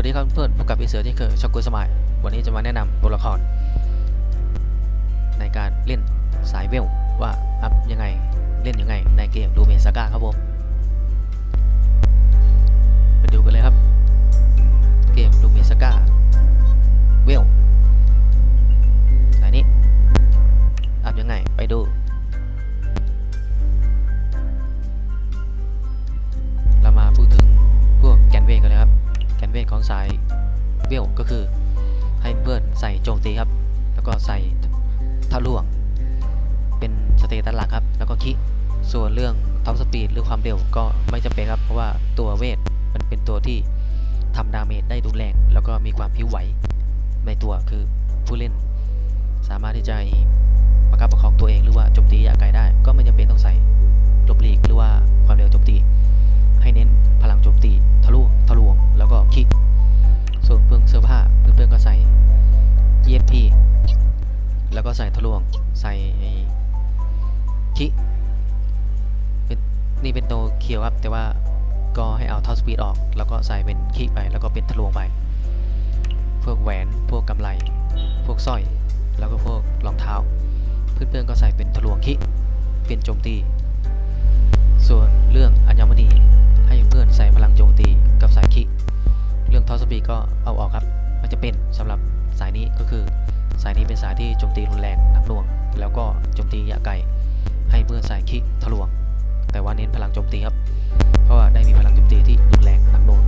วัสดีครับเพื่อนพบกับพี่เสือที่เคยช็อกกุสมัย วันนี้จะมาแนะนำตัวละคร ในการเล่นสายเวลว่าอัพยังไงเล่นยังไงในเกมดูเมซาก้าครับผม เวทของสายเวลก็คือให้เพื่อนใส่โจมตีครับ แล้วก็ใส่ท่าล่วง เป็นสเตตัสหลักครับ แล้วก็คิส่วนเรื่องท็อปสปีดหรือความเร็วก็ไม่จำเป็นครับ เพราะว่าตัวเวทมันเป็นตัวที่ทำดาเมจได้รุนแรง แล้วก็มีความผิวไหวในตัวคือผู้เล่น สามารถที่จะประคับประคองตัวเองหรือว่าโจมตีอยากไกลได้ ก็ไม่จำเป็นต้องใส่หลบหลีกหรือว่าความเร็วโจมตี ให้เน้น ใส่ทะลวงใส่ไอ้คิเป็นนี่เป็นตัวเคียวครับ แต่ว่าก็ให้เอาท็อปสปีดออก แล้วก็ใส่เป็นคิไปแล้วก็เป็นทะลวงไป พวกแหวนพวกกำไรพวกสร้อย แล้วก็พวกรองเท้า เพื่อนๆก็ใส่เป็นทะลวงคิเป็นโจมตี ส่วนเรื่องอัญมณีให้เพื่อนใส่พลังโจมตีกับสายคิเรื่องทอสปีดก็เอาออกครับ มันจะเป็นสำหรับสายนี้ก็คือ สายนี้เป็นสายที่โจมตีรุนแรงหนักหน่วง แล้วก็โจมตียะไกลให้เพื่อนสายคิทะลวง แต่ว่าเน้นพลังโจมตีครับ เพราะว่าได้มีพลังโจมตีที่รุนแรงหนักหน่วง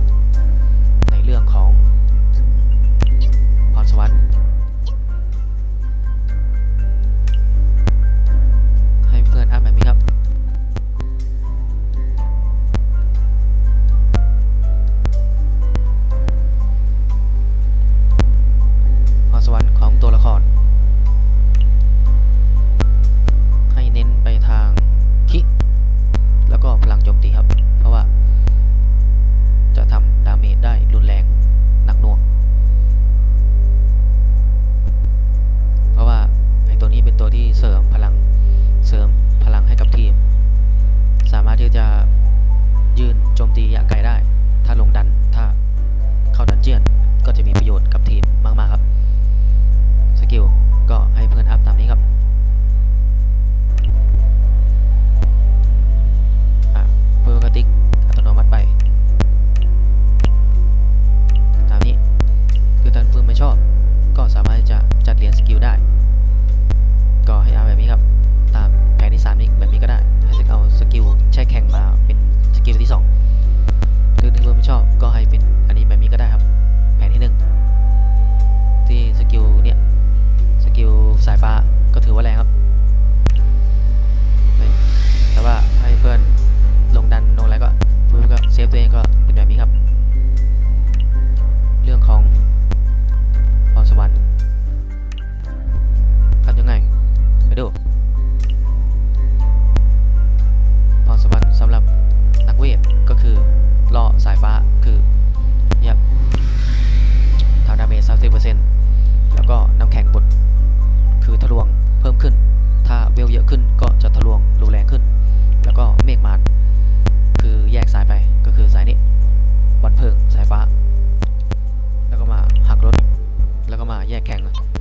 สายฟ้า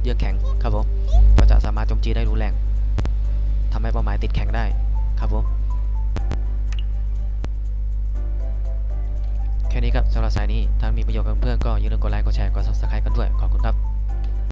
เยือกแข็งครับผมก็จะสามารถโจมตีได้รุนแรงทำให้เป้าหมายติดแข็งได้ครับผมแค่นี้ครับสำหรับสายนี้ถ้ามีประโยชน์กับเพื่อนก็อย่าลืมกดไลค์กดแชร์กด subscribe กันด้วยขอบคุณครับ